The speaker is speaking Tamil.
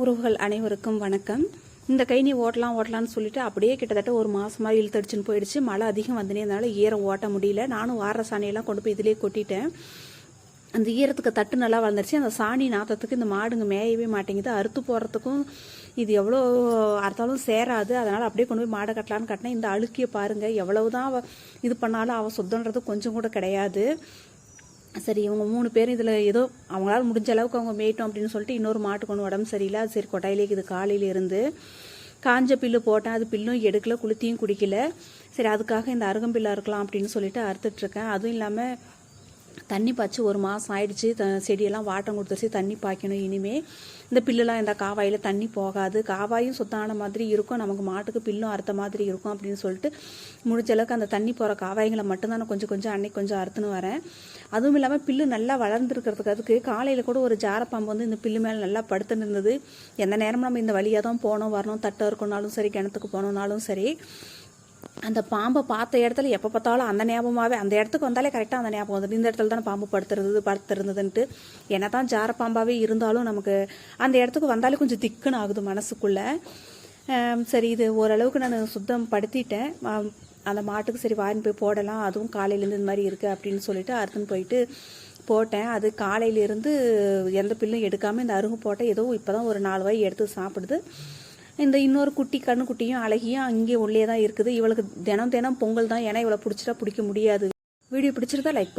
உறவுகள் அனைவருக்கும் வணக்கம். இந்த கை நீ ஓட்டலாம் ஓட்டலாம்னு சொல்லிட்டு அப்படியே கிட்டத்தட்ட ஒரு மாசமா இழுத்தடிச்சுன்னு போயிடுச்சு. மழை அதிகம் வந்துனேனால ஈரம் ஓட்ட முடியல. நானும் வார சாணியெல்லாம் கொண்டு போய் இதிலே கொட்டிட்டேன். அந்த ஈரத்துக்கு தட்டு நல்லா வளர்ந்துருச்சு. அந்த சாணி நாத்தத்துக்கு இந்த மாடுங்க மேயவே மாட்டேங்குது. அறுத்து போடுறதுக்கும் இது எவ்வளோ அறுத்தாலும் சேராது. அதனால் அப்படியே கொண்டு போய் மாடை கட்டலான்னு கட்டினேன். இந்த அழுக்கிய பாருங்கள் எவ்வளவுதான் அவ இது பண்ணாலும் அவள் சுத்தன்றது கொஞ்சம் கூட கிடையாது. சரி இவங்க மூணு பேரும் இதில் ஏதோ அவங்களால முடிஞ்ச அளவுக்கு அவங்க மேய்ட்டோம் அப்படின்னு சொல்லிட்டு இன்னொரு மாட்டுக்கு ஒன்று உடம்பு சரியில்லை. அது சரி கொட்டாயிலே இது காலையில இருந்து காஞ்ச பில்லு போட்டேன். அது பில்லும் எடுக்கல குளுத்தியும் குடிக்கல. சரி அதுக்காக இந்த அருகம்பில்லா இருக்கலாம் அப்படின்னு சொல்லிட்டு அறுத்துட்ருக்கேன் அதுவும் இல்லாமல் தண்ணி பாய்ச்சி ஒரு மாதம் ஆயிடுச்சு. த செடியெல்லாம் வாட்டம் கொடுத்துருச்சு தண்ணி பாய்க்கணும். இனிமே இந்த பில்லுலாம் இந்த காவாயில் தண்ணி போகாது. காவாயும் சுத்தான மாதிரி இருக்கும். நமக்கு மாட்டுக்கு பில்லும் அறுத்த மாதிரி இருக்கும் அப்படின்னு சொல்லிட்டு முடிஞ்ச அளவுக்கு அந்த தண்ணி போகிற காவாய்களை மட்டும்தான் நான் கொஞ்சம் கொஞ்சம் அன்னைக்கு கொஞ்சம் அறுத்துன்னு வரேன். அதுவும் இல்லாமல் பில்லு நல்லா வளர்ந்துருக்கிறதுக்கு அதுக்கு காலையில் கூட ஒரு ஜாரப்பாம்பு வந்து இந்த பில்லு மேலே நல்லா படுத்துன்னு இருந்தது. எந்த நேரமும் நம்ம இந்த வழியாக தான் போகணும் வரணும் தட்டை இருக்கணும்னாலும் சரி கிணத்துக்கு போகணுன்னாலும் சரி. அந்த பாம்பை பார்த்த இடத்துல எப்போ பார்த்தாலும் அந்த ஞாபகமாகவே அந்த இடத்துக்கு வந்தாலே கரெக்டாக அந்த ஞாபகம் வந்துடும் இந்த இடத்துல தானே பாம்பு படுத்துறது படுத்துருந்ததுன்ட்டு. என்ன தான் ஜார பாம்பாகவே இருந்தாலும் நமக்கு அந்த இடத்துக்கு வந்தாலே கொஞ்சம் திக்குன்னு ஆகுது மனசுக்குள்ளே. சரி இது ஓரளவுக்கு நான் சுத்தம் படுத்திட்டேன். அந்த மாட்டுக்கு சரி வாயின் போய் போடலாம். அதுவும் காலையிலேருந்து இந்த மாதிரி இருக்குது அப்படின்னு சொல்லிட்டு அறுத்துன்னு போயிட்டு போட்டேன். அது காலையிலேருந்து எந்த பில்லும் எடுக்காமல் இந்த அருங்கு போட்டேன் ஏதோ இப்போ தான் ஒரு நாலு வாய் எடுத்து சாப்பிடுது. இந்த இன்னொரு குட்டி கண்ணுக்குட்டியும் அழகியும் அங்கே உள்ளே தான் இருக்குது. இவளுக்கு தினம் தினம் பொங்கல் தான். ஏன்னா இவளை பிடிச்சிட்டா பிடிக்க முடியாது. வீடியோ பிடிச்சிருந்தா லைக் பண்ணு.